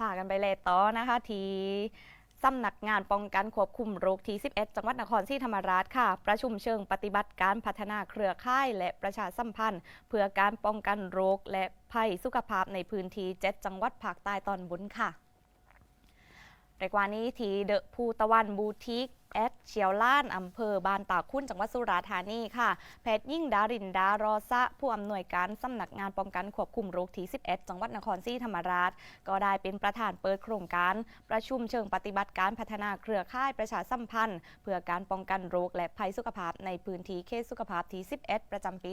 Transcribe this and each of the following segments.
พากันไปเลยต่อนะคะทีสำนักงานป้องกันควบคุมโรคที่ 11 จังหวัดนครศรีธรรมราชค่ะ ประชุมเชิงปฏิบัติการพัฒนาเครือข่ายและประชาสัมพันธ์ เพื่อการป้องกันโรคและภัยสุขภาพในพื้นที่ 7 จังหวัดภาคใต้ตอนบนค่ะเรียกว่านี้ทีเดอะภูตะวันบูติก แอดเชียวล้านอำเภอบานตาคุ้นจังหวัดสุราษฎร์ธานีค่ะแพทย์ยิ่งดารินดารอซะผู้อำนวยการสำนักงานป้องกันควบคุมโรคที่ 11 จังหวัดนครศรีธรรมราช ก็ได้เป็นประธานเปิดโครงการ ประชุมเชิงปฏิบัติการพัฒนาเครือข่ายประชาสัมพันธ์ เพื่อการป้องกันโรคและภัยสุขภาพในพื้นที่เขตสุขภาพที่ 11 ประจำปี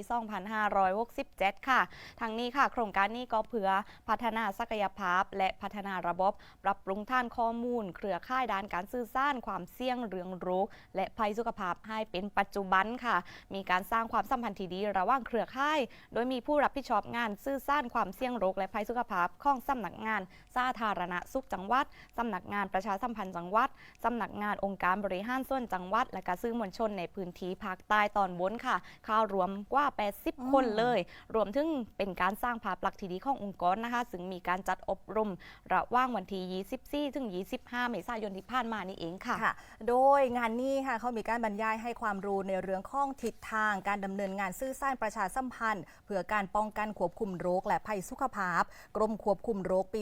2567 ค่ะ ทั้งนี้ค่ะ โครงการนี้ก็เพื่อพัฒนาศักยภาพ และพัฒนาระบบ ปรับปรุงท่านข้อมูล เครือข่ายด้านการสื่อสารความเสี่ยงเรื่องโรคและภัยสุขภาพให้เป็นปัจจุบันค่ะ มีการสร้างความสัมพันธ์ที่ดีระหว่างเครือข่าย โดยมีผู้รับผิดชอบงานสื่อสารความเสี่ยงโรคและภัยสุขภาพของสำนักงาน สาธารณสุขจังหวัดสำนักงานประชาสัมพันธ์จังหวัดสำนักงานองค์การบริหารส่วนจังหวัด และการสื่อมวลชนในพื้นที่ภาคใต้ตอนบนค่ะเข้ารวมกว่า 80 คนเลย รวมถึงเป็นการสร้างภาพลักษณ์ที่ดีขององค์กรนะคะ ซึ่งมีการจัดอบรมระหว่างวันที่ 24 ถึง 25 เมษายนที่ผ่านมานี่เองค่ะค่ะโดยงานนี้ค่ะเขามีการบรรยายให้ความรู้ในเรื่องข้องทิศทางการดำเนินงานซื่อสร้างประชาสัมพันธ์ เพื่อการป้องกันควบคุมโรค และภัยสุขภาพ กรมควบคุมโรคปี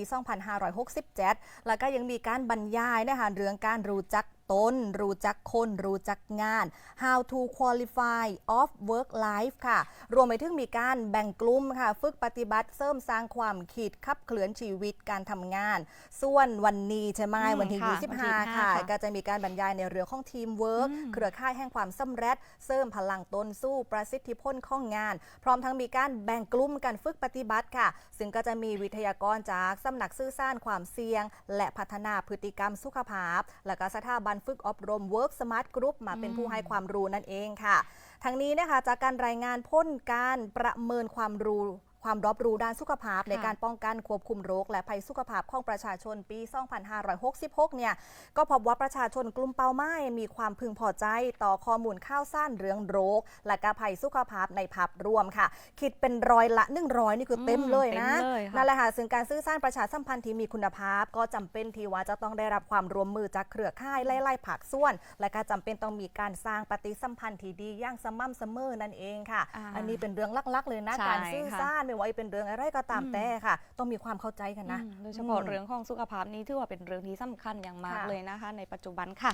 2567 แล้วก็ยังมีการบรรยายนะคะเรื่องการรู้จักตน รู้จักคน รู้จักงาน how to qualify of work life ค่ะ รวมไปถึงมีการแบ่งกลุ่มค่ะ ฝึกปฏิบัติเสริมสร้างความคิดขับเคลื่อนชีวิตการทำงาน ส่วนวันนี้ใช่ไหมอืมวันที่ค่ะวันที่ 25ค่ะค่ะ ก็จะมีการบรรยายในเรื่องของทีมเวิร์กอืมเครือข่ายแห่งความสำเร็จ เสริมพลังตนสู้ประสิทธิผลของงาน พร้อมทั้งมีการแบ่งกลุ่มการฝึกปฏิบัติค่ะ ซึ่งก็จะมีวิทยากรจากสำนักสื่อสารความเสี่ยง และพัฒนาพฤติกรรมสุขภาพ และก็สถาบันฝึกอบรม Work Smart Group มาเป็นผู้ให้ความรู้นั่นเองค่ะ ทั้งนี้นะคะจากการรายงานพ้นการประเมินความรู้ ความรอบรู้ด้านสุขภาพในการป้องกันควบคุมโรค และภัยสุขภาพของประชาชนปี 2566 เนี่ย ก็พบว่าประชาชนกลุ่มเป้าหมายมีความพึงพอใจต่อข้อมูลข่าวสารเรื่องโรค และการภัยสุขภาพในภาพรวมค่ะ คิดเป็นร้อยละ 100 นี่คือเต็มเลยนะเต็มเลยค่ะนั่นแหละค่ะซึ่งการสื่อสารประชาสัมพันธ์ที่มีคุณภาพ ก็จำเป็นที่ว่าจะต้องได้รับความร่วมมือจากเครือข่ายไล่ๆผักส่วน และก็จำเป็นต้องมีการสร้างปฏิสัมพันธ์ที่ดีอย่างสม่ำเสมอนั่นเองค่ะอ่าอันนี้เป็นเรื่องลักๆ เลยนะใช่การสื่อค่ะสารไม่ว่าจะเป็นเรื่องอะไรก็ตามอืมแต่ค่ะ ต้องมีความเข้าใจกันนะอืมโดยเฉพาะอืมเรื่องของสุขภาพนี้ถือว่าเป็นเรื่องที่สำคัญอย่างมากค่ะ เลยนะคะ ในปัจจุบันค่ะ